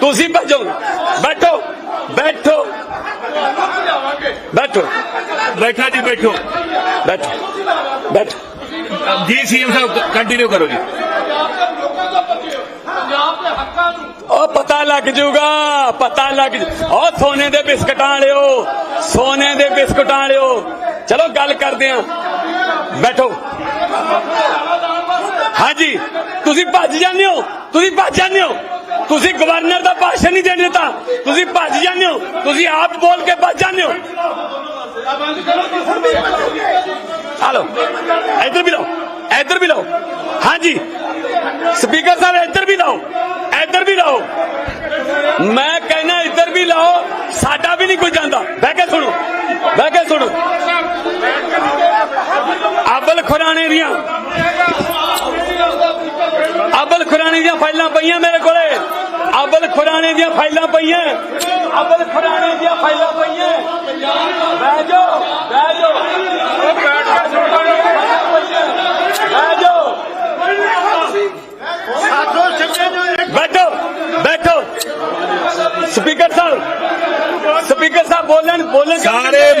ਤੁਸੀਂ ਭੱਜੋ। ਬੈਠੋ ਬੈਠੋ। ਬੈਠੋ। ਬੈਠਾ ਜੀ ਬੈਠੋ। ਬੈਠੋ ਬੈਠੋ। ਜੀ ਸੀਐਮ ਸਾਹਿਬ ਕੰਟੀਨਿਊ ਕਰੋ ਜੀ। ਉਹ ਪਤਾ ਲੱਗ ਜਾਊਗਾ ਪਤਾ ਲੱਗ ਜੂ- ਉਹ ਸੋਨੇ ਦੇ ਬਿਸਕਟਾਂ ਵਾਲਿਓ ਸੋਨੇ ਦੇ ਬਿਸਕਟਾਂ ਵਾਲਿਓ। ਚਲੋ ਗੱਲ ਕਰਦੇ ਆਂ। ਬੈਠੋ। ਹਾਂਜੀ ਤੁਸੀਂ ਭੱਜ ਜਾਂਦੇ ਹੋ ਤੁਸੀਂ ਭੱਜ ਜਾਂਦੇ ਹੋ। ਤੁਸੀਂ ਗਵਰਨਰ ਦਾ ਭਾਸ਼ਣ ਨਹੀਂ ਦੇਣ ਦਿੱਤਾ ਤੁਸੀਂ ਭੱਜ ਜਾਂਦੇ ਹੋ, ਤੁਸੀਂ ਆਪ ਬੋਲ ਕੇ ਭੱਜ ਜਾਂਦੇ ਹੋ। ਹਲੋ, ਇੱਧਰ ਵੀ ਲਓ, ਇੱਧਰ ਵੀ ਲਓ। ਹਾਂਜੀ ਸਪੀਕਰ ਸਾਹਿਬ, ਇੱਧਰ ਵੀ ਲਾਓ, ਇੱਧਰ ਵੀ ਲਾਓ। ਮੈਂ ਕਹਿੰਦਾ ਇੱਧਰ ਵੀ ਲਾਓ, ਸਾਡਾ ਵੀ ਨਹੀਂ ਕੋਈ ਜਾਂਦਾ। ਬਹਿ ਕੇ ਸੁਣੋ, ਬਹਿ ਕੇ ਸੁਣੋ। ਅਬਲ ਖੁਰਾਣੇ ਦੀਆਂ ਅਬਲ ਖੁਰਾਣੇ ਦੀਆਂ ਫਾਈਲਾਂ ਪਈਆਂ ਮੇਰੇ ਕੋਲੇ। ਅਬਲ ਖੁਰਾਣੇ ਦੀਆਂ ਫਾਈਲਾਂ ਪਈਆਂ। ਅਬਲ ਖੁਰਾਣੇ ਦੀਆਂ ਫਾਈਲਾਂ ਪਈਆਂ। ਬਹਿ ਜਾਓ ਬਹਿ ਜਾਓ ਬਹਿ ਜਾਓ ਬੈਠੋ ਬੈਠੋ ਸਪੀਕਰ ਸਾਹਿਬ ਸਪੀਕਰ ਸਾਹਿਬ ਬੋਲਣ ਬੋਲਣ ਕਿਉਂ ਸਾਰੇ ਦਿੰਦੇ?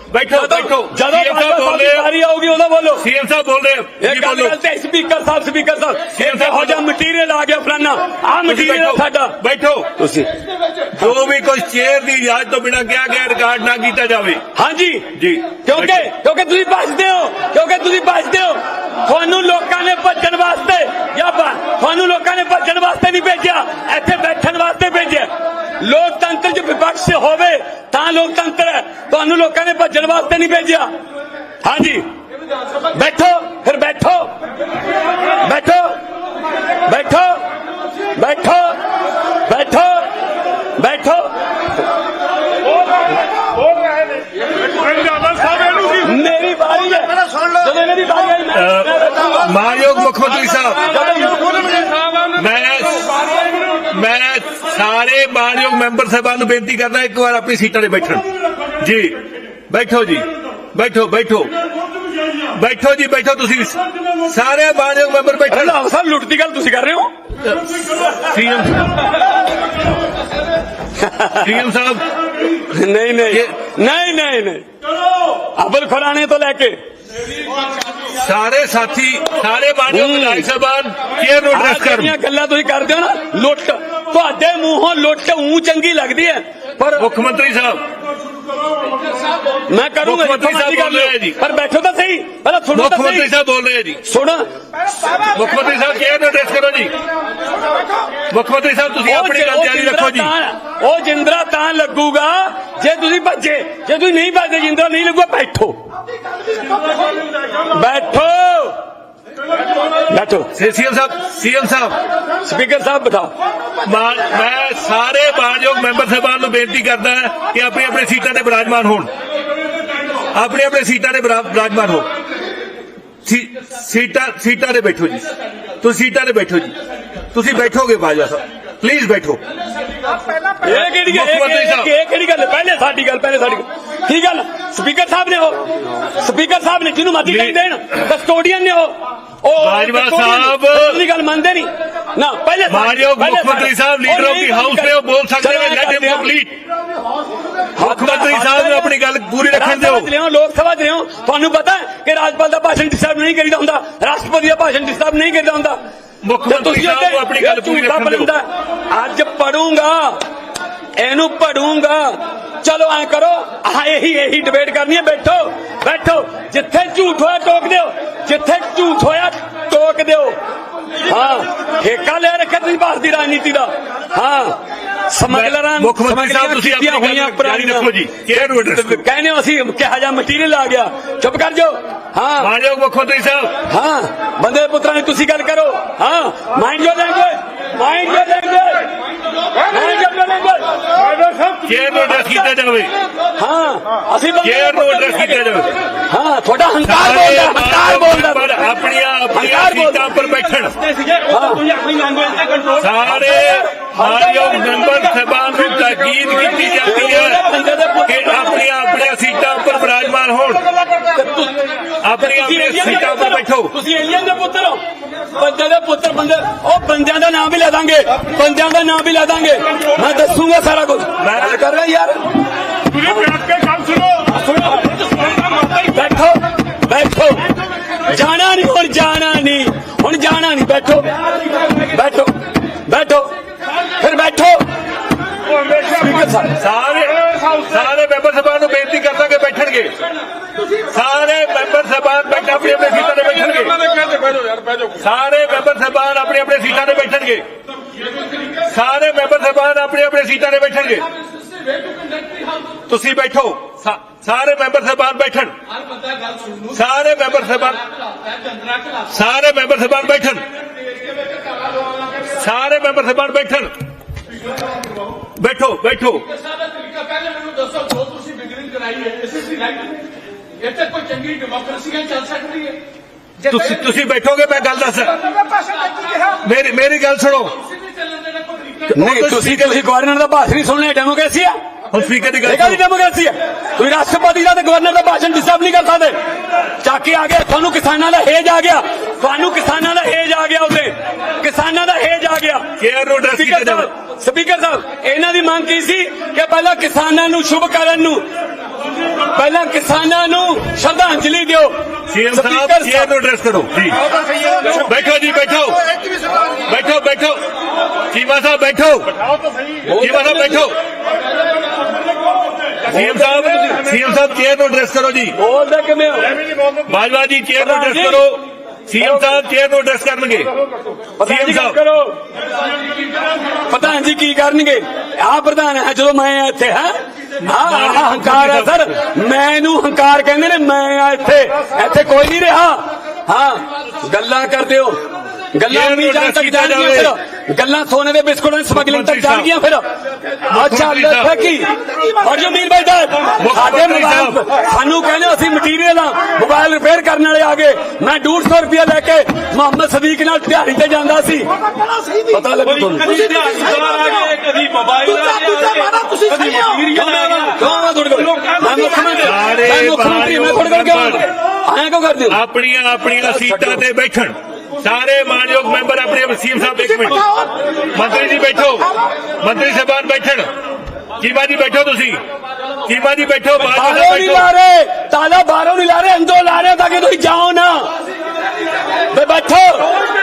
ਬੈਠੋ ਬੈਠੋ। ਜਦੋਂ ਸਾਹਿਬ ਬੋਲ ਤੁਹਾਡੀ ਰਹੇ ਆ। ਵਾਰੀ ਆਊਗੀ ਉਦੋਂ ਬੋਲੋ। ਸੀਐਮ ਸਾਹਿਬ ਬੋਲ ਰਹੇ ਆ। ਇਹ ਜੀ ਗੱਲ ਤੇ ਸਪੀਕਰ ਸਾਹਿਬ ਸਪੀਕਰ ਸਾਹਿਬ ਸੀਐਮ ਸਾਹਿਬ ਇਹੋ ਜਿਹਾ ਮਟੀਰੀਅਲ ਆ ਗਿਆ ਫਲਾਨਾ। ਆ ਮਟੀਰੀਅਲ ਸਾਡਾ। ਬੈਠੋ। ਤੁਸੀਂ। ਜੋ ਵੀ ਕੋਈ ਚੇਅਰ ਦੀ ਇਜਾਜ਼ਤ ਤੋਂ ਬਿਨਾਂ ਕਿਹਾ ਗਿਆ ਰਿਕਾਰਡ ਨਾ ਕੀਤਾ ਜਾਵੇ। ਹਾਂਜੀ। ਜੀ। ਕਿਉਂਕਿ ਕਿਉਂਕਿ ਤੁਸੀਂ ਭੱਜਦੇ ਹੋ। ਕਿਉਂਕਿ ਤੁਸੀਂ ਭੱਜਦੇ ਹੋ। ਤੁਹਾਨੂੰ ਲੋਕਾਂ ਨੇ ਭੱਜਣ ਵਾਸਤੇ ਜਾਂ ਤੁਹਾਨੂੰ ਲੋਕਾਂ ਨੇ ਭੱਜਣ ਵਾਸਤੇ ਨਹੀਂ ਭੇਜਿਆ। ਇੱਥੇ ਬੈਠਣ ਵਾਸਤੇ ਭੇਜਿਆ। ਲੋਕਤੰਤਰ 'ਚ ਵਿਪਕਸ਼ ਹੋਵੇ ਤਾਂ ਲੋਕਤੰਤਰ ਹੈ। ਤੁਹਾਨੂੰ ਲੋਕਾਂ ਨੇ ਭੱਜਣ ਵਾਸਤੇ ਨਹੀਂ ਭੇਜਿਆ। ਹਾਂਜੀ। ਬੈਠੋ, ਫਿਰ ਬੈਠੋ ਬੈਠੋ। ਬੈਠੋ। ਬੈਠੋ। ਬੈਠੋ ਬੈਠੋ ਮੇਰੀ ਵਾਰੀ ਹੈ ਜਦੋਂ ਮੇਰੀ ਵਾਰੀ ਆਈ ਮੈਂ- ਮੈਂ ਬੈਠੂੰਗਾ। ਮਾਨਯੋਗ ਮੁੱਖ ਮੰਤਰੀ ਸਾਹਿਬ ਜਦੋਂ ਮੈਂ ਮੈਂ ਸਾਰੇ ਮਾਨਯੋਗ ਮੈਂਬਰ ਸਾਹਿਬਾਨ ਨੂੰ ਬੇਨਤੀ ਕਰਦਾ ਇੱਕ ਵਾਰ ਆਪਣੀ ਸੀਟਾਂ ਤੇ ਬੈਠਣ। ਜੀ ਬੈਠੋ ਜੀ ਬੈਠੋ ਬੈਠੋ। ਬੈਠੋ ਜੀ ਬੈਠੋ ਤੁਸੀਂ। ਸਾਰੇ ਮਾਨਯੋਗ ਮੈਂਬਰ ਬੈਠੋ। ਸਾਹਿਬ ਲੁੱਟ ਦੀ ਗੱਲ ਤੁਸੀਂ ਕਰ ਰਹੇ ਹੋ? ਸੀਐਮ ਸੀਐਮ ਸਾਹਿਬ? ਨਹੀਂ ਨਹੀਂ। ਨਹੀਂ ਨਹੀਂ ਨਹੀਂ। ਅਬਲ ਖੁਰਾਣੇ ਤੋਂ ਲੈ ਕੇ। ਸਾਰੇ ਸਾਥੀ ਸਾਰੇ ਹੂੰ। ਵਿਧਾਇਕ ਸਾਹਿਬਾਨ ਕੇਅਰ ਨੂੰ ਐਡਰੈਸ ਕਰਨ ਜਿਹੜੀਆਂ ਗੱਲਾਂ ਤੁਸੀਂ ਕਰਦੇ ਹੋ ਨਾ ਲੁੱਟ। ਤੁਹਾਡੇ ਮੂੰਹੋਂ ਲੁੱਟ ਉਂ ਚੰਗੀ ਲੱਗਦੀ ਹੈ। ਪਰ ਮੁੱਖ ਮੰਤਰੀ ਸਾਹਿਬ ਮੈਂ ਕਰੂੰਗਾ ਮੁੱਖ ਮੰਤਰੀ ਸਾਹਿਬ ਬੋਲ ਰਹੇ ਆ ਜੀ। ਪਰ ਬੈਠੋ ਤਾਂ ਸਹੀ ਪਹਿਲਾਂ ਸੁਣੋ ਮੁੱਖ ਤਾਂ ਮੰਤਰੀ ਸਹੀ ਸਾਹਿਬ ਬੋਲ ਰਹੇ ਆ ਜੀ। ਸੁਣੋ। ਮੁੱਖ ਮੰਤਰੀ ਸਾਹਿਬ ਕੇਅਰ ਨੂੰ ਐਡਰੈਸ ਕਰੋ ਜੀ? ਮੁੱਖ ਮੰਤਰੀ ਸਾਹਿਬ ਤੁਸੀਂ ਉਹ ਆਪਣੀ ਜਿ- ਗੱਲ ਜਾਰੀ ਰੱਖੋ ਜੀ। ਉਹ ਜਿੰਦਰਾ ਤਾਂ ਲੱਗੂਗਾ ਜੇ ਤੁਸੀਂ ਭੱਜੇ ਜੇ ਤੁਸੀਂ ਨਹੀਂ ਭੱਜਦੇ ਜਿੰਦਰਾ ਨਹੀਂ ਲੱਗੂਗਾ ਬੈਠੋ। ਬੈਠੋ। ਬੈਠੋ। ਸੀਐਮ ਸਾਹਿਬ ਸੀਐਮ ਸਾਹਿਬ। ਸਪੀਕਰ ਸਾਹਿਬ ਬਤਾਓ ਮਾਨ ਮੈਂ ਸਾਰੇ ਮਾਨਯੋਗ ਮੈਂਬਰ ਸਾਹਿਬਾਨ ਨੂੰ ਬੇਨਤੀ ਕਰਦਾ ਕਿ ਆਪਣੀ ਆਪਣੀ ਸੀਟਾਂ ਤੇ ਬਿਰਾਜਮਾਨ ਹੋਣ। ਆਪਣੀ ਆਪਣੀ ਸੀਟਾਂ ਤੇ ਬਿਰਾ- ਬਿਰਾਜਮਾਨ ਹੋ ਸੀ- ਸੀਟਾਂ ਸੀਟਾਂ ਤੇ ਬੈਠੋ ਜੀ। ਤੁਸੀਂ ਸੀਟਾਂ ਤੇ ਬੈਠੋ ਜੀ। ਤੁਸੀਂ ਬੈਠੋਗੇ ਬਾਜਵਾ ਸਾਹਿਬ। ਪਲੀਜ਼ ਬੈਠੋ ਇਹ ਕਿਹੜੀ ਗੱਲ। ਇਹ ਕਿਹੜੀ ਗੱਲ ਹੈ? ਪਹਿਲੇ ਸਾਡੀ ਗੱਲ ਪਹਿਲੇ ਸਾਡੀ ਕੀ ਗੱਲ ਸਪੀਕਰ ਸਾਹਿਬ ਨੇ ਉਹ ਸਪੀਕਰ ਸਾਹਿਬ ਨੇ ਜਿਹਨੂੰ ਮਰਜ਼ੀ। ਟਾਈਮ ਦੇਣ ਕਸਟੋਡੀਅਨ ਨੇ ਉਹ ਉਹ ਬਾਜਵਾ ਸਾਹਿਬ। ਪਹਿਲੀ ਗੱਲ ਮੰਨਦੇ ਨਹੀਂ ਨਾ ਪਹਿਲੇ ਮਾਨਯੋਗ ਮੁੱਖ ਮੰਤਰੀ ਸਾਹਿਬ ਲੀਡਰ ਆਫ ਦੀ ਹਾਊਸ ਨੇ ਉਹ ਬੋਲ ਸਕਦੇ ਨੇ ਲੈਟ ਹਿਮ। ਕੰਪਲੀਟ ਮੁੱਖ ਮੰਤਰੀ ਸਾਹਿਬ ਨੂੰ ਆਪਣੀ ਗੱਲ ਪੂਰੀ ਰੱਖਣ ਦਿਓ ਲੋਕ ਸਭਾ ਚ ਲਿਆਓ ਤੁਹਾਨੂੰ ਪਤਾ ਹੈ ਕਿ ਰਾਜਪਾਲ ਦਾ ਭਾਸ਼ਣ ਡਿਸਟਰਬ ਨਹੀਂ ਕਰੀਦਾ ਹੁੰਦਾ ਰਾਸ਼ਟਰਪਤੀ ਦਾ ਭਾਸ਼ਣ ਡਿਸਟਰਬ ਨਹੀਂ ਕਰੀਦਾ ਹੁੰਦਾ ਮੁੱਖ ਮੰਤਰੀ ਸਾਹਿਬ ਨੂੰ ਆਪਣੀ ਗੱਲ ਪੂਰੀ ਰੱਖਣ ਦਿਓ। ਅੱਜ ਪੜੂੰਗਾ ਇਹਨੂੰ ਪੜੂੰਗਾ। ਚਲੋ ਐ ਕਰੋ ਆਹ ਇਹੀ ਇਹੀ ਡਿਬੇਟ ਕਰਨੀ ਹੈ ਬੈਠੋ ਬੈਠੋ। ਜਿੱਥੇ ਝੂਠ ਹੋਇਆ ਟੋਕ ਦਿਓ। ਜਿੱਥੇ ਝੂਠ ਹੋਇਆ ਟੋਕ ਦਿਓ। ਹਾਂ ਠੇਕਾ ਲੈ ਰੱਖਿਆ ਤੁਸੀਂ ਭਾਰਤ ਦੀ ਰਾਜਨੀਤੀ ਦਾ। ਹਾਂ ਸਮਗਲਰਾਂ ਮੁੱਖ ਮੰਤਰੀ ਸਾਹਿਬ ਤੁਸੀਂ ਆਪਣੀ ਕੀਤੀਆਂ ਹੋਈਆਂ ਜਾਰੀ ਰੱਖੋ ਜੀ। ਕੇਅਰ ਕਰੋ ਕਹਿੰਦੇ ਅਸੀਂ ਕਿਹਾ ਜਾ ਮਟੀਰੀਅਲ ਆ ਗਿਆ। ਚੁੱਪ ਕਰ ਜਾਓ। ਹਾਂ। ਮਾਨਯੋਗ ਮੁੱਖ ਮੰਤਰੀ ਸਾਹਿਬ। ਹਾਂ ਬੰਦੇ ਪੁੱਤਰਾਂ ਨੇ ਤੁਸੀਂ ਗੱਲ ਕਰੋ। ਹਾਂ mind your language mind your language care ਨੂੰ ਐਡਰੈਸ ਕੀਤਾ ਜਾਵੇ। ਹਾਂ ਅਸੀਂ ਕੇਅਰ ਨੂੰ ਐਡਰੈਸ ਕੀਤਾ ਜਾਵੇ। ਹਾਂ ਤੁਹਾਡਾ ਹੰਕਾਰ ਬੋਲਦਾ ਹੰਕਾਰ ਮਾਨਯੋਗ ਬੋਲਦਾ ਮੈਂਬਰ ਆਪਣੀਆਂ ਸੀਟਾਂ ਉੱਪਰ ਬੈਠਣ ਸੀਗੇ ਉਹ ਤਾਂ ਤੁਸੀਂ ਆਪਣੀ ਲੈਂਗੁਏਜ ਤੇ ਕੰਟਰੋਲ ਸਾਰੇ ਮਾਨਯੋਗ ਮੈਂਬਰ ਸਭਾ ਨੂੰ ਤਾਕੀਦ ਕੀਤੀ ਜਾਂਦੀ ਹੈ ਕਿ ਆਪਣੀਆਂ ਆਪਣੀਆਂ ਸੀਟਾਂ ਉੱਪਰ ਵਿਰਾਜਮਾਨ ਹੋਣ ਆਪਣੀਆਂ ਆਪਣੀਆਂ ਸੀਟਾਂ ਉੱਪਰ ਬੈਠੋ ਤੁਸੀਂ ਏਲੀਅਨ ਦੇ ਪੁੱਤਰ ਹੋ ਬੰਦੇ ਦੇ ਪੁੱਤਰ ਬੰਦੇ ਉਹ ਬੰਦਿਆਂ ਦਾ ਨਾਮ ਵੀ ਲੈ ਦਾਂਗੇ ਬੰਦਿਆਂ ਦਾ ਨਾਮ ਵੀ ਲੈ ਦਾਂਗੇ ਹੁਣ ਜਾਣਾ ਨਹੀਂ ਬੈਠੋ। ਬੈਠੋ ਬੈਠੋ। ਫਿਰ ਬੈਠੋ। ਸਾਰੇ ਸਾਰੇ ਮੈਂਬਰ ਸਭਾ ਨੂੰ ਬੇਨਤੀ ਕਰਦਾ ਕਿ ਬੈਠਣਗੇ। ਸਾਰੇ ਮੈਂਬਰ ਸਭਾ ਬੈਠ ਆਪਣੀ ਆਪਣੀ ਸੀਟਾਂ ਤੇ ਬੈਠਣਗੇ। ਸਾਰੇ ਮੈਂਬਰ ਸਭਾ ਆਪਣੀ ਆਪਣੇ ਸੀਟਾਂ ਤੇ ਬੈਠਣਗੇ। ਸਾਰੇ ਮੈਂਬਰ ਸਭਾ ਆਪਣੀ ਆਪਣੇ ਸੀਟਾਂ ਤੇ ਬੈਠਣਗੇ। ਤੁਸੀਂ ਬੈਠੋ। ਸਾਰੇ ਮੈਂਬਰ ਸਭਾ ਬੈਠਣ ਸਾਰੇ ਮੈਂਬਰ ਸਭਾ ਸਾਰੇ ਮੈਂਬਰ ਸਭਾ ਬੈਠਣ ਸਾਰੇ ਮੈਂਬਰ ਸਭਾ ਬੈਠਣ ਬੈਠੋ ਬੈਠੋ ਸਾਡਾ ਤਰੀਕਾ ਪਹਿਲੇ ਮੈਨੂੰ ਦੱਸੋ ਜੋ ਤੁਸੀਂ ਬਿਗਨਿੰਗ ਕਰਾਈ ਹੈ ਇਸ ਇਸ ਰਾਈਟ ਇੱਥੇ ਕੋਈ ਚੰਗੀ ਡੈਮੋਕ੍ਰੇਸੀ ਚੱਲ ਸਕਦੀ ਹੈ ਤੁਸੀਂ ਤੁਸੀਂ ਬੈਠੋਗੇ ਮੈਂ ਗੱਲ ਦੱਸ ਭਾਸ਼ਣ ਵਿੱਚ ਕਿਹਾ ਮੇਰੀ ਮੇਰੀ ਗੱਲ ਸੁਣੋ ਤੁਸੀਂ ਵੀ ਚੱਲਣ ਦੇਣਾ ਕੋਈ ਤਰੀਕਾ ਨਹੀਂ ਤੁਸੀਂ ਤੁਸੀਂ ਗਵਰਨਰ ਦਾ ਭਾਸ਼ਣ ਨਹੀਂ ਸੁਣਨਾ ਡੈਮੋਕ੍ਰੇਸੀ ਆ ਹੁਣ ਸਪੀਕਰ ਦੀ ਗੱਲ ਇਹ ਕਾਹਦੀ ਸੁਣੋ। ਡੈਮੋਕ੍ਰੇਸੀ ਹੈ। ਤੁਸੀਂ ਰਾਸ਼ਟਰਪਤੀ ਦਾ ਤੇ ਗਵਰਨਰ ਦਾ ਭਾਸ਼ਣ ਡਿਸਟਰਬ ਨਹੀਂ ਕਰ ਸਕਦੇ। ਚੱਕ ਕੇ ਆ ਗਏ ਤੁਹਾਨੂੰ ਕਿਸਾਨਾਂ ਦਾ ਹੇਜ ਆ ਗਿਆ। ਤੁਹਾਨੂੰ ਕਿਸਾਨਾਂ ਦਾ ਹੇਜ ਆ ਗਿਆ ਉੱਤੇ ਕਿਸਾਨਾਂ ਦਾ ਹੇਜ ਆ ਗਿਆ। ਚੇਅਰ ਨੂੰ address ਕੀਤਾ ਸਪੀਕਰ ਜਾਵੇ। ਸਾਹਿਬ ਸਪੀਕਰ ਸਾਹਿਬ ਇਹਨਾਂ ਦੀ ਮੰਗ ਕੀ ਸੀ ਕਿ ਪਹਿਲਾਂ ਕਿਸਾਨਾਂ ਨੂੰ ਸ਼ੁਭ ਕਰਨ ਨੂੰ ਪਹਿਲਾਂ ਕਿਸਾਨਾਂ ਨੂੰ ਸ਼ਰਧਾਂਜਲੀ ਦਿਓ। ਸੀਐਮ ਸਾਹਿਬ ਚੇਅਰ ਨੂੰ ਐਡਰੈਸ ਕਰੋ ਜੀ। ਬੈਠੋ ਜੀ ਬੈਠੋ। ਬੈਠੋ ਬੈਠੋ। ਚੀਮਾ ਸਾਹਿਬ ਬੈਠੋ। ਚੀਮਾ ਸਾਹਿਬ ਬੈਠੋ। ਸੀਐਮ ਸਾਹਿਬ ਸੀਐਮ ਸਾਹਿਬ ਚੇਅਰ ਨੂੰ ਐਡਰੈਸ ਕਰੋ ਜੀ। ਬੋਲਦੇ ਕਿਵੇਂ ਹੋ? ਬਾਜਵਾ ਜੀ ਚੇਅਰ ਨੂੰ ਐਡਰੈਸ ਕਰੋ। ਸੀਐਮ ਸਾਹਿਬ ਚੇਅਰ ਨੂੰ ਐਡਰੈਸ ਕਰਨਗੇ। ਪ੍ਰਧਾਨ ਜੀ ਸੀਐਮ ਸਾਹਿਬ। ਕਰੋ। ਪ੍ਰਧਾਨ ਜੀ ਕੀ ਕਰਨਗੇ? ਆ ਪ੍ਰਧਾਨ ਹੈ ਜਦੋਂ ਮੈਂ ਇੱਥੇ ਹਾਂ? ਹਾਂ ਆਹ ਹੰਕਾਰ ਹੈ ਸਰ। ਮੈਨੂੰ ਹੰਕਾਰ ਕਹਿੰਦੇ ਨੇ ਮੈਂ ਆ ਇੱਥੇ। ਇੱਥੇ ਕੋਈ ਨਹੀਂ ਰਿਹਾ। ਹਾਂ ਗੱਲਾਂ ਕਰਦੇ ਹੋ। ਗੱਲਾਂ ਨਹੀਂ ਜਾਣ ਤੱਕ ਜਾਣਗੀਆਂ। ਫਿਰ। ਗੱਲਾਂ ਸੋਨੇ ਦੇ ਬਿਸਕੁਟਾਂ ਦੀ ਸਮਗਲਿੰਗ ਤੱਕ ਜਾਣਗੀਆਂ ਫਿਰ। ਅੱਛਾ ਮੰਤਰੀ ਸਾਹਿਬ। ਲੈ ਕੀ। ਔਰ ਜੋ ਮੀਰ ਭਾਈ ਦਾ ਸਾਡੇ ਮੋਬਾਈਲ। ਸਾਨੂੰ ਕਹਿੰਦੇ ਅਸੀਂ ਮਟੀਰੀਅਲ ਆ ਮੋਬਾਈਲ ਰਿਪੇਅਰ ਕਰਨ ਵਾਲੇ ਆ ਗਏ। ਮੈਂ 150 ਰੁਪਏ ਲੈ ਕੇ ਮੁਹੰਮਦ ਸਦੀਕ ਨਾਲ ਦਿਹਾੜੀ ਤੇ ਜਾਂਦਾ ਸੀ। ਪਤਾ ਲੱਗੂ ਤੁਹਾਨੂੰ। ਕਦੀ ਦਿਹਾੜੀਦਾਰ ਆ ਗਏ ਕਦੀ ਮੋਬਾਈਲ ਆ ਗਿਆ ਕਦੀ ਮਟੀਰੀਅਲ ਆ ਗਿਆ ਕਿਉਂ ਮੈਂ ਤੁਹਾਡੇ ਕੋਲ। ਮੈਂ ਮੁੱਖ ਮੰਤਰੀ ਸਾਰੇ ਮੈਂ ਮੁੱਖ ਮੰਤਰੀ ਮੈਂ ਤੁਹਾਡੇ ਕੋਲ ਕਿਉਂ ਆਇਆ ਕਿਉਂ ਕਰਦੇ ਹੋ? ਆਪਣੀਆਂ ਆਪਣੀਆਂ ਸੀਟਾਂ ਤੇ ਬੈਠਣ। ਸਾਰੇ ਮਾਨਯੋਗ ਮੈਂਬਰ ਆਪਣੇ ਸੀਐਮ ਸਾਹਿਬ ਇੱਕ ਮਿੰਟ। ਮੰਤਰੀ ਜੀ ਬੈਠੋ। ਮੰਤਰੀ ਸਾਹਿਬਾਨ ਬੈਠਣ। ਚੀਮਾ ਜੀ ਬੈਠੋ ਤੁਸੀਂ। ਚੀਮਾ ਜੀ ਬੈਠੋ ਬਾਹਰੋਂ ਨਹੀਂ ਲਾ ਰਹੇ। ਤਾਲਾ ਬਾਹਰੋਂ ਨਹੀਂ ਲਾ ਰਹੇ। ਅੰਦਰੋਂ ਲਾ ਰਹੇ ਤਾਂ ਕਿ ਤੁਸੀਂ ਜਾਓ ਨਾ। ਬੈਠੋ।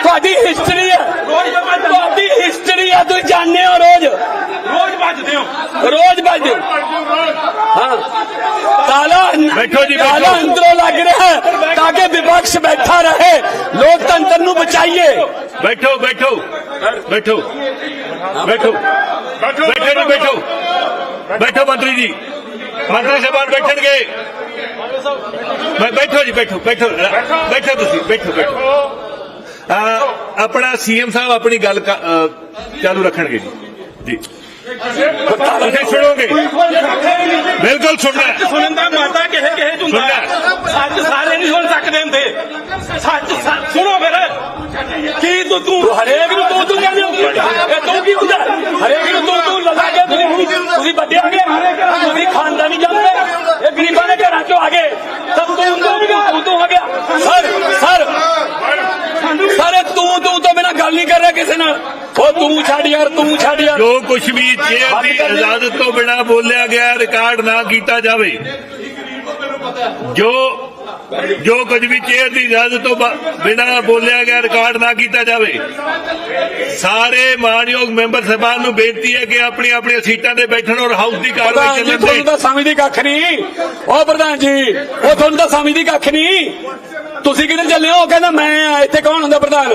ਤੁਹਾਡੀ ਹਿਸਟਰੀ ਹੈ। ਤੁਹਾਡੀ ਹਿਸਟਰੀ ਹੈ ਤੁਸੀਂ ਜਾਣਦੇ ਹੋ ਰੋਜ਼ ਰੋਜ਼ ਵੱਜਦੇ ਭੱਜ ਹਾਂ। ਤਾਲਾ ਬੈਠੋ ਜੀ, ਬੈਠੋ। ਤਾਲਾ ਅੰਦਰੋਂ ਲੱਗ ਰਿਹਾ ਤਾਂ ਕਿ ਵਿਪਕਸ਼ ਬੈਠਾ ਰਹੇ। ਲੋਕਤੰਤਰ ਨੂੰ ਬਚਾਈਏ। ਬੈਠੋ ਬੈਠੋ। ਬੈਠੋ। ਬੈਠੋ। ਬੈਠੋ ਜੀ ਬੈਠੋ। ਬੈਠੋ ਮੰਤਰੀ ਜੀ। ਮੰਤਰੀ ਸਾਹਿਬਾਨ ਬੈਠਣਗੇ। ਬੈ- ਬੈਠੋ ਜੀ ਬੈਠੋ ਬੈਠੋ। ਬੈਠੋ ਤੁਸੀਂ ਬੈਠੋ ਬੈਠੋ। ਅਹ ਆਪਣਾ ਸੀਐਮ ਸਾਹਿਬ ਆਪਣੀ ਗੱਲ ਚਾਲੂ ਰੱਖਣਗੇ ਜੀ। ਜੀ। ਤੁਸੀਂ ਸੁਣੋਗੇ ਬਿਲਕੁਲ ਸੁਣਨਾ। ਸੁਣਨ ਦਾ ਮਾਤਾ ਕਿਸੇ ਕਿਸੇ ਚ ਹੁੰਦਾ ਹੈ। ਸੱਚ ਸਾਰੇ ਨਹੀਂ ਸੁਣ ਸਕਦੇ ਹੁੰਦੇ ਸੱਚ ਸੱਚ ਸੁਣੋ ਫਿਰ ਕੀ ਤੂੰ ਤੂੰ ਹਰੇਕ ਨੂੰ ਤੂੰ ਤੂੰ ਕਹਿੰਦੇ ਹੋ ਇਹ ਤੂੰ ਕੀ ਹੁੰਦਾ ਹਰੇਕ ਨੂੰ ਤੂੰ ਤੂੰ ਲਗਾ ਕੇ ਤੁਸੀਂ ਤੁਸੀਂ ਵੱਡੇ ਆ ਗਏ ਤੁਸੀਂ ਖਾਨਦਾਨੀ ਜਾਂਦੇ ਇਹ ਗਰੀਬਾਂ ਦੇ ਘਰਾਂ ਚੋਂ ਆ ਗਏ ਸਭ ਤੋਂ ਤੂੰ ਤੂੰ ਤੂੰ ਆ ਗਿਆ ਸਰ ਸਰ ਸਰ ਇਹ ਤੂੰ ਤੂੰ ਤੋਂ ਬਿਨਾ ਗੱਲ ਨਹੀਂ ਕਰ ਰਿਹਾ ਕਿਸੇ ਨਾਲ ਉਹ ਤੂੰ ਛੱਡ ਯਾਰ ਤੂੰ ਛੱਡ ਯਾਰ ਜੋ ਕੁਝ ਵੀ ਚੇਅਰ ਦੀ। ਇਜਾਜ਼ਤ ਤੋਂ ਬਿਨਾ ਬੋਲਿਆ ਗਿਆ ਰਿਕਾਰਡ ਨਾ ਕੀਤਾ ਜਾਵੇ। ਜੋ ਜੋ ਕੁਝ ਵੀ ਚੇਅਰ ਦੀ ਇਜਾਜ਼ਤ ਤੋਂ ਬਿਨਾ ਬੋਲਿਆ ਗਿਆ ਰਿਕਾਰਡ ਨਾ ਕੀਤਾ ਜਾਵੇ। ਸਾਰੇ ਮਾਨਯੋਗ ਮੈਂਬਰ ਸਭਾ ਨੂੰ ਬੇਨਤੀ ਹੈ ਕਿ ਆਪਣੀ ਆਪਣੀਆਂ ਸੀਟਾਂ ਤੇ ਬੈਠਣ ਔਰ ਹਾਊਸ ਦੀ ਕਾਰਵਾਈ ਚੱਲਣ ਤੁਹਾਨੂੰ ਦੇ ਤਾਂ ਸਮਝਦੀ ਕੱਖ ਨਹੀਂ। ਉਹ ਪ੍ਰਧਾਨ ਜੀ ਉਹ ਤੁਹਾਨੂੰ ਤਾਂ ਸਮਝਦੀ ਕੱਖ ਨਹੀਂ। ਤੁਸੀਂ ਕਿੱਧਰ ਚੱਲੇ ਹੋ? ਕਹਿੰਦਾ ਮੈਂ ਆ ਇੱਥੇ ਕੌਣ ਹੁੰਦਾ ਪ੍ਰਧਾਨ?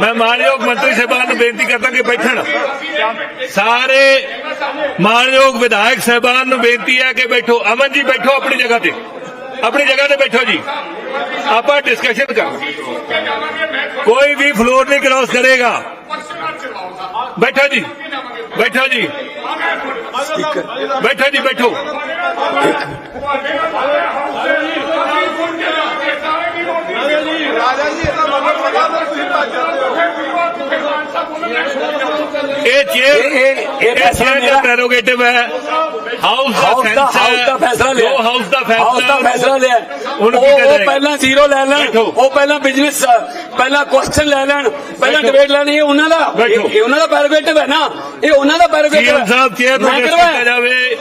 ਮੈਂ ਮਾਨਯੋਗ ਮੰਤਰੀ ਸਾਹਿਬਾਨ ਨੂੰ ਬੇਨਤੀ ਕਰਦਾ ਕਿ ਬੈਠਣ ਸਾਰੇ ਮਾਨਯੋਗ ਵਿਧਾਇਕ ਸਾਹਿਬਾਨ ਨੂੰ ਬੇਨਤੀ ਹੈ ਕਿ ਬੈਠੋ ਅਮਨ ਜੀ ਬੈਠੋ ਆਪਣੀ ਜਗ੍ਹਾ ਤੇ ਆਪਣੀ ਜਗ੍ਹਾ ਤੇ ਬੈਠੋ ਜੀ ਆਪਾਂ ਡਿਸਕਸ਼ਨ ਕਰ ਕੋਈ ਵੀ ਫਲੋਰ ਨਹੀਂ ਕ੍ਰਾਸ ਕਰੇਗਾ ਬੈਠੋ ਜੀ ਬੈਠੋ ਜੀ ਬੈਠੋ ਜੀ ਬੈਠੋ ਇਹ ਚੇਅਰ ਇਹ- ਇਹ- ਇਹ ਫੈਸਲਾ ਚੇਅਰ ਦਾ ਮੇਰਾ- ਪ੍ਰੈਰੋਗੇਟਿਵ ਹੈ। ਹਾਊਸ ਦਾ ਹਾਊਸ ਦਾ ਸੈਂਸ ਹਾਊਸ ਦਾ ਫੈਸਲਾ ਲਿਆ। ਜੋ ਹਾਊਸ ਦਾ ਫੈਸਲਾ ਹਾਊਸ ਦਾ ਫੈਸਲਾ ਲਿਆ। ਉਹਨੂੰ ਉਹ ਕੀਤਾ ਉਹ ਜਾਏਗਾ। ਪਹਿਲਾਂ ਜ਼ੀਰੋ ਲੈ ਲੈਣ। ਉਹ ਪਹਿਲਾਂ ਬਿਜ਼ਨਸ ਪਹਿਲਾਂ ਕੁਐਸਚਨ ਲੈ ਲੈਣ। ਪਹਿਲਾਂ। ਡਿਬੇਟ ਲੈਣੀ ਇਹ ਉਹਨਾਂ ਦਾ। ਇਹ ਇਹ ਉਹਨਾਂ ਦਾ ਪੈਰੋਗੇਟਿਵ ਹੈ ਨਾ। ਇਹ ਉਹਨਾਂ ਦਾ ਪੈਰੋਗੇਟਿਵ ਸੀਐਮ ਸਾਹਿਬ ਚੇਅਰ ਨੂੰ ਕਰਵਾਇਆ। ਜਾਵੇ।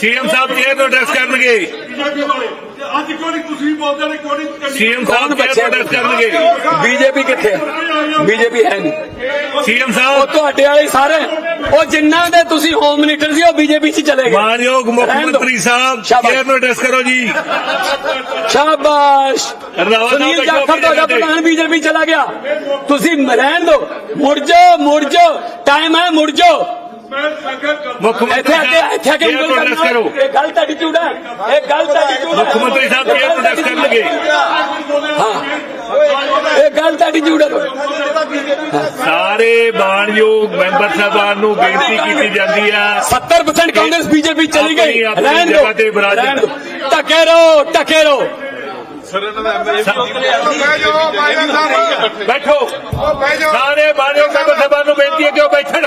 ਸੀਐਮ ਸਾਹਿਬ ਚੇਅਰ ਨੂੰ ਐਡਰੈਸ ਕਰਨਗੇ। ਅੱਜ ਕਿਉਂ ਨਹੀਂ ਤੁਸੀਂ ਬੋਲਦੇ ਨੇ ਕਿਉਂ ਨਹੀਂ ਸੀਐਮ ਸਾਹਿਬ ਬੱਚੇ ਨੂੰ ਐਡਰੈਸ ਕਰਨਗੇ ਬੀਜੇਪੀ ਕਿੱਥੇ ਬੀਜੇਪੀ ਹੈ ਨਹੀਂ। ਸੀਐਮ ਉਹ ਸਾਹਿਬ ਤੁਹਾਡੇ ਵਾਲੇ ਸਾਰੇ। ਉਹ ਜਿੰਨਾਂ ਦੇ ਤੁਸੀਂ ਹੋਮ ਮਿਨਿਸਟਰ ਸੀ ਉਹ ਬੀਜੇਪੀ 'ਚ ਚਲੇ ਗਏ। ਮਾਨਯੋਗ ਮੁੱਖ। ਮੰਤਰੀ ਸਾਹਿਬ। ਚੇਅਰ ਨੂੰ ਐਡਰੈਸ ਕਰੋ ਜੀ। ਸ਼ਾਬਾਸ਼। ਸੁਨੀਲ ਜਾਖੜ ਤੁਹਾਡਾ ਤੇ। ਪ੍ਰਧਾਨ ਬੀਜੇਪੀ ਚਲਾ ਗਿਆ। ਤੁਸੀਂ ਰਹਿਣ ਦਿਓ ਮੁੜ ਜਾਓ ਮੁੜ ਜਾਓ। ਟਾਈਮ ਹੈ ਮੁੜ ਜਾਓ। ਮੈਂ ਸੰਗਤ ਕਰਦਾ ਮੁੱਖ ਮੰਤਰੀ ਇੱਥੇ ਆ ਕੇ ਸਾਹਿਬ ਇੱਥੇ ਆ ਕੇ ਉਂਗਲ ਐਡਰੈਸ ਕਰਨਾ। ਕਰੋ। ਇਹ ਗਲਤ ਐਟੀਟਿਊਡ ਹੈ ਇਹ ਗਲਤ ਐਟੀਟਿਊਡ ਮੁੱਖ ਮੰਤਰੀ ਸਾਹਿਬ ਨੂੰ ਐਡਰੈਸ ਕਰਨਗੇ। ਹਾਂ। ਇਹ ਗਲਤ ਐਟੀਟਿਊਡ ਹੈ ਸਾਰੇ ਮਾਨਯੋਗ ਮੈਂਬਰ ਸਾਹਿਬਾਨ ਨੂੰ ਬੇਨਤੀ ਕੀਤੀ ਜਾਂਦੀ ਹੈ 70% ਕਾਂਗਰਸ ਬੀਜੇਪੀ ਚਲੀ ਗਈ। ਆਪਣੀ- ਆਪਣੀ ਰਹਿਣ ਜਗ੍ਹਾ ਤੇ ਦਿਓ ਵਿਰਾਜਮਾਨ। ਰਹਿਣ ਦਿਓ। ਟਕੇ ਰਹੋ ਟਕੇ ਰਹੋ। ਬੈਠੋ। ਸਾਰੇ ਮਾਨਯੋਗ ਮੈਂਬਰ ਸਾਹਿਬਾਨ ਨੂੰ ਬੇਨਤੀ ਹੈ ਕਿ ਉਹ ਬੈਠਣ।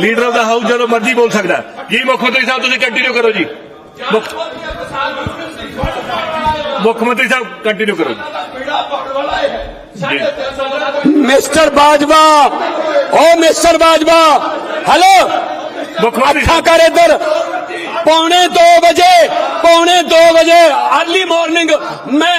ਲੀਡਰ ਆਫ ਦਾ ਹਾਊਸ ਜਦੋਂ ਮਰਜ਼ੀ ਬੋਲ ਸਕਦਾ ਹੈ। ਜੀ ਮੁੱਖ ਮੰਤਰੀ ਸਾਹਿਬ ਤੁਸੀਂ ਕੰਟੀਨਿਊ ਕਰੋ ਜੀ ਮੁੱਖ ਮੁੱਖ ਮੰਤਰੀ ਸਾਹਿਬ ਕੰਟੀਨਿਊ ਕਰੋ ਜੀ ਜੀ ਮਿਸਟਰ ਬਾਜਵਾ ਓ ਮਿਸਟਰ ਬਾਜਵਾ ਹੈਲੋ ਮੁੱਖ ਮੰਤਰੀ ਅੱਖਾਂ ਸਾਹਿਬ ਕਰ ਇੱਧਰ ਪੌਣੇ 2 ਵਜੇ ਪੌਣੇ 2 ਵਜੇ ਅਰਲੀ ਮਾਰਨਿੰਗ ਮੈਂ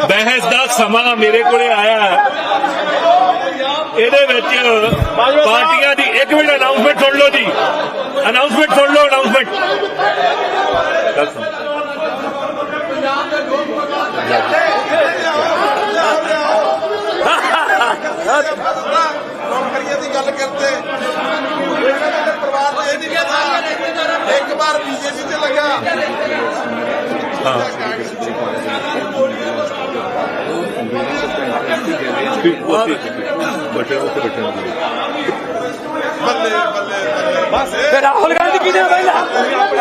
ਬਹਿਸ ਦਾ ਸਮਾਂ ਮੇਰੇ ਕੋਲੇ ਆਇਆ ਇਹਦੇ ਵਿੱਚ ਪਾਰਟੀਆਂ ਦੀ ਇੱਕ ਮਿੰਟ ਅਨਾਉਂਸਮੈਂਟ ਸੁਣ ਲਓ ਜੀ। ਅਨਾਉਂਸਮੈਂਟ ਸੁਣ ਲਓ ਅਨਾਉਂਸਮੈਂਟ ਨੌਕਰੀਆਂ ਦੀ ਗੱਲ ਕਰਦੇ ਪਰਿਵਾਰ ਨੂੰ ਇਹ ਨਹੀਂ ਇੱਕ ਵਾਰ ਬੀਜੇਪੀ ਤੇ ਲੱਗਾ ਬੱਲੇ ਬੱਲੇ ਬੱਲੇ ਤੇ ਰਾਹੁਲ ਗਾਂਧੀ ਕਿਹਨੇ ਪਹਿਲਾਂ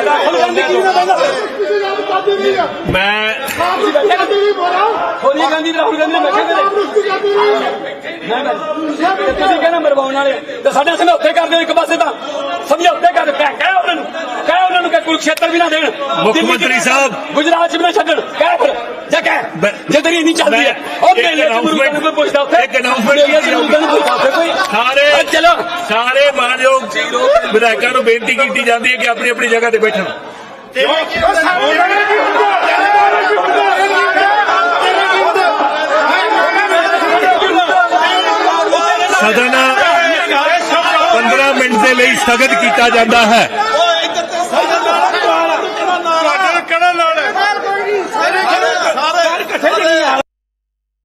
ਰਾਹੁਲ ਗਾਂਧੀ ਕਿਹਨੇ ਪਹਿਲਾਂ ਮੈਂ ਸੋਨੀਆ ਗਾਂਧੀ ਤੇ ਰਾਹੁਲ ਗਾਂਧੀ ਨੇ ਬੈਠੇ ਕਦੇ ਮੈਂ ਤੇ ਤੁਸੀਂ ਕਹਿੰਦੇ ਮਰਵਾਉਣ ਵਾਲੇ ਤੇ ਸਾਡੇ ਸਮਝੌਤੇ ਕਰਦੇ ਹੋ ਇੱਕ ਪਾਸੇ ਤਾਂ। ਸਮਝੌਤੇ ਕਰ ਕਹਿ। ਕੁਰੂਕਸ਼ੇਤਰ ਵੀ ਨਾ ਦੇਣ। ਮੁੱਖ ਮੰਤਰੀ ਸਾਹਿਬ। ਗੁਜਰਾਤ ਚ ਵੀ ਨਾ ਛੱਡਣ। ਕਹਿ ਫਿਰ ਜਾ ਕਹਿ ਜੇ ਤੇਰੀ ਇੰਨੀ ਚੱਲਦੀ ਹੈ ਉਹ ਮੇਲੇ ਚ ਮੁਰਗਾਂ ਨੂੰ ਕੋਈ ਪੁੱਛਦਾ। ਉੱਥੇ ਇੱਕ ਚ ਕੀਤੀ ਕੋਈ ਸਾਰੇ ਚਲੋ। ਸਾਰੇ ਮਾਨਯੋਗ ਵਿਧਾਇਕਾਂ ਨੂੰ ਬੇਨਤੀ ਕੀਤੀ ਜਾਂਦੀ ਹੈ ਕਿ ਆਪਣੀ ਆਪਣੀ ਜਗ੍ਹਾ ਤੇ ਬੈਠਣ। ਸਦਨ 15 ਮਿੰਟ ਦੇ ਲਈ ਸਥਗਿਤ ਕੀਤਾ ਜਾਂਦਾ ਹੈ।